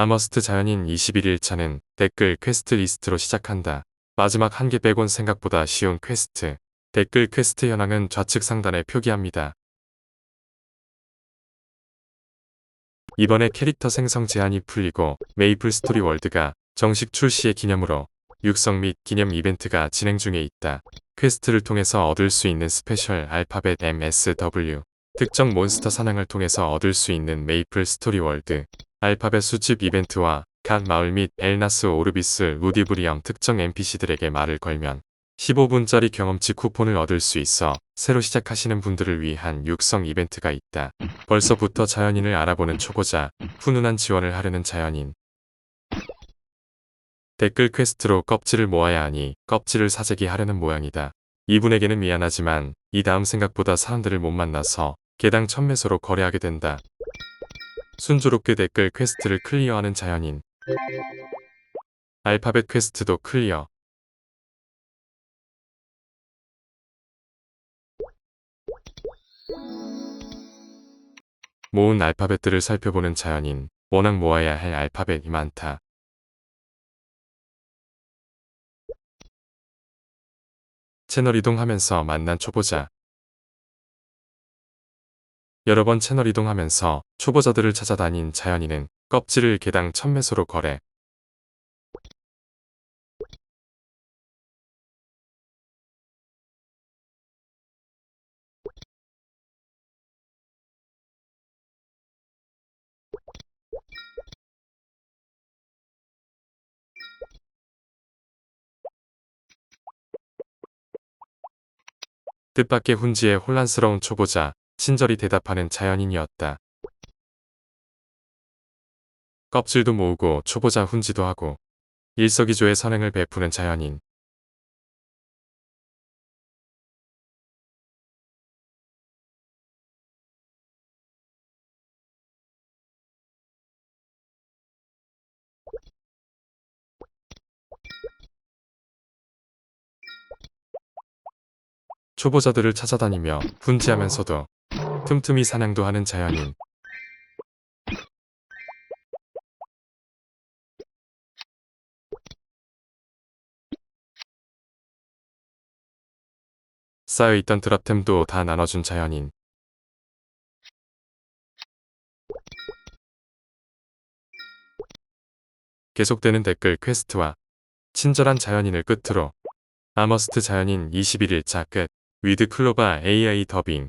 아머스트 자연인 21일 차는 댓글 퀘스트 리스트로 시작한다. 마지막 한 개 빼곤 생각보다 쉬운 퀘스트. 댓글 퀘스트 현황은 좌측 상단에 표기합니다. 이번에 캐릭터 생성 제한이 풀리고 메이플 스토리 월드가 정식 출시의 기념으로 육성 및 기념 이벤트가 진행 중에 있다. 퀘스트를 통해서 얻을 수 있는 스페셜 알파벳 MSW 특정 몬스터 사냥을 통해서 얻을 수 있는 메이플 스토리 월드 알파벳 수집 이벤트와 각 마을 및 엘나스 오르비스 루디브리엄 특정 NPC들에게 말을 걸면 15분짜리 경험치 쿠폰을 얻을 수 있어 새로 시작하시는 분들을 위한 육성 이벤트가 있다. 벌써부터 자연인을 알아보는 초보자, 훈훈한 지원을 하려는 자연인. 댓글 퀘스트로 껍질을 모아야 하니 껍질을 사재기 하려는 모양이다. 이분에게는 미안하지만 이 다음 생각보다 사람들을 못 만나서 개당 1000매소로 거래하게 된다. 순조롭게 댓글 퀘스트를 클리어하는 자연인. 알파벳 퀘스트도 클리어. 모은 알파벳들을 살펴보는 자연인. 워낙 모아야 할 알파벳이 많다. 채널 이동하면서 만난 초보자. 여러 번 채널 이동하면서 초보자들을 찾아다닌 자연인은 껍질을 개당 1000매소로 거래. 뜻밖의 훈지에 혼란스러운 초보자, 친절히 대답하는 자연인이었다. 껍질도 모으고 초보자 훈지도 하고 일석이조의 선행을 베푸는 자연인. 초보자들을 찾아다니며 훈지하면서도 틈틈이 사냥도 하는 자연인. 쌓여있던 드랍템도 다 나눠준 자연인. 계속되는 댓글 퀘스트와 친절한 자연인을 끝으로 아머스트 자연인 21일차 끝 위드 클로바 AI 더빙